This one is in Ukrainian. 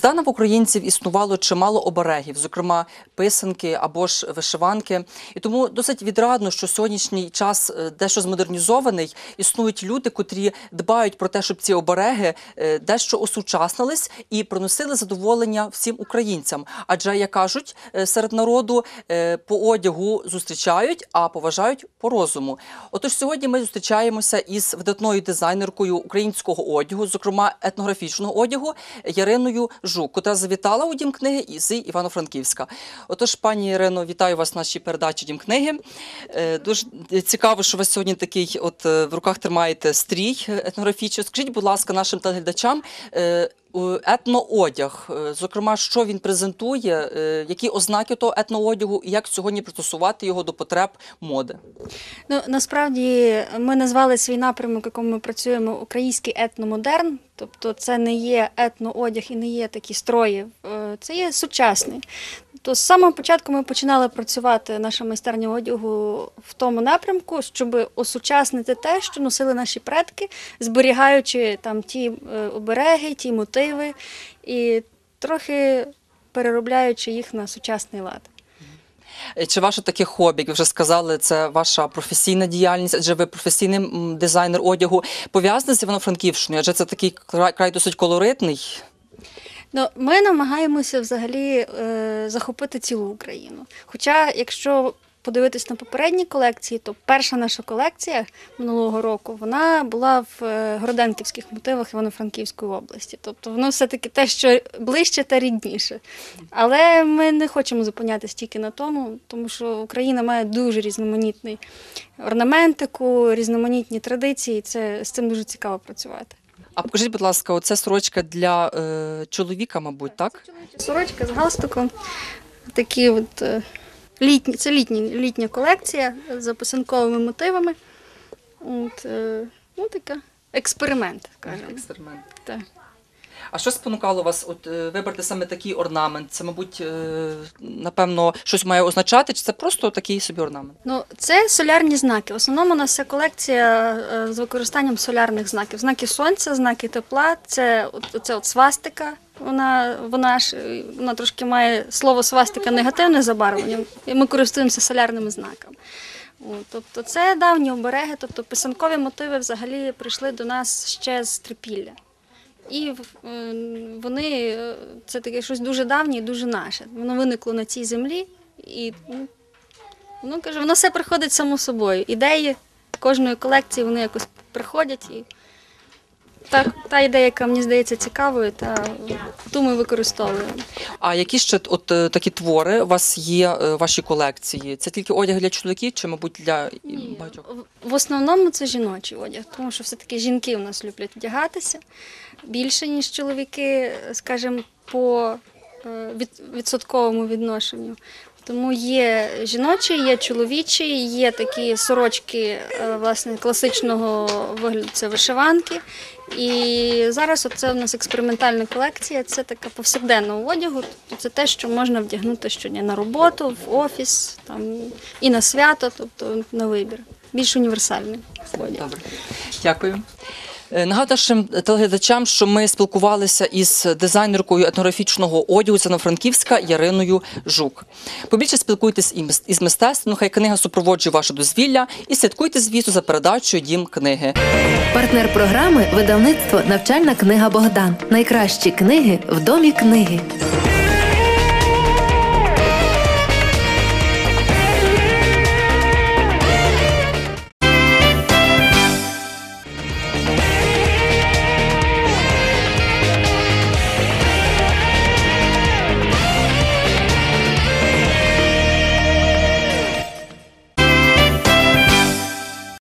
Здавна в українців існувало чимало оберегів, зокрема писанки або ж вишиванки. І тому досить відрадно, що сьогоднішній час е, дещо змодернізований. Існують люди, котрі дбають про те, щоб ці обереги е, дещо осучаснились і приносили задоволення всім українцям. Адже, як кажуть, е, серед народу по одягу зустрічають, а поважають по розуму. Отож, сьогодні ми зустрічаємося із видатною дизайнеркою українського одягу, зокрема етнографічного одягу, Яриною Жук, котра завітала у дім книги із Івано-Франківська. Отож, пані Ірино, вітаю вас в нашій передачі Дім книги. Е, Дуже цікаво, що ви сьогодні такий, от е, в руках тримаєте стрій е, етнографічний. Скажіть, будь ласка, нашим телеглядачам. Етноодяг, е, зокрема, що він презентує, е, які ознаки того етноодягу і як сьогодні пристосувати його до потреб моди. Ну насправді ми назвали свій напрямок, в якому ми працюємо український етномодерн. Тобто це не є етноодяг і не є такі строї, е, це є сучасний. То з самого початку ми починали працювати наша майстерня одягу в тому напрямку, щоб осучаснити те, що носили наші предки, зберігаючи там ті е, обереги, ті мотиви і трохи переробляючи їх на сучасний лад. Е, Чи ваше таке хобі, як ви вже сказали, це ваша професійна діяльність, адже ви професійний дизайнер одягу пов'язаний з Івано-Франківщиною, адже це такий край, край досить колоритний. Ну, ми намагаємося взагалі е, захопити цілу Україну. Хоча, якщо подивитись на попередні колекції, то перша наша колекція минулого року вона була в е, Городенківських мотивах Івано-Франківської області. Тобто воно все-таки те, що ближче та рідніше. Але ми не хочемо зупинятися тільки на тому, тому що Україна має дуже різноманітний орнаментику, різноманітні традиції. Це з цим дуже цікаво працювати. А покажіть, будь ласка, оце сорочка для е, чоловіка, мабуть, так? Сорочка з галстуком. Такі от е, літні, це літні, літня колекція з писанковими мотивами. От, е, ну, така експеримент, скажімо. Експеримент. Так. А що спонукало вас от, е, вибрати саме такий орнамент? Це, мабуть, е, напевно, щось має означати, чи це просто такий собі орнамент? Ну, це солярні знаки. В основному у нас вся колекція е, з використанням солярних знаків. Знаки сонця, знаки тепла, це, це от свастика. Вона, вона ж вона трошки має слово свастика негативне забарвлення, і ми користуємося солярними знаками. Тобто це давні обереги, тобто писанкові мотиви взагалі прийшли до нас ще з трипілля. І вони е, це таке щось дуже давнє дуже наше. Воно виникло на цій землі, і ну, Воно каже, воно все приходить само собою. Ідеї кожної колекції вони якось приходять і так, та ідея, яка мені здається цікавою, та ту ми використовуємо. А які ще от е, такі твори у вас є е, в вашій колекції? Це тільки одяг для чоловіків, чи, мабуть, для Ні. багатьох? В- В основному це жіночий одяг, тому що все-таки жінки у нас люблять вдягатися більше, ніж чоловіки, скажімо, по відсотковому відношенню. Тому є жіночі, є чоловічі, є такі сорочки е, власне класичного вигляду, це вишиванки. І зараз це у нас експериментальна колекція. Це така повсякденного одягу. Тобто це те, що можна вдягнути щодня на роботу, в офіс, там і на свято, тобто на вибір. Більш універсальний одяг. Добре, дякую. Е, нашим телеглядачам, що ми спілкувалися із дизайнеркою етнографічного одягу з Яриною Жук. Побільше спілкуйтесь із мистецтвом, хай книга супроводжує ваше дозвілля і слідкуйте, звісно, за передачою Дім книги. Партнер програми видавництво Навчальна книга Богдан. Найкращі книги в домі книги.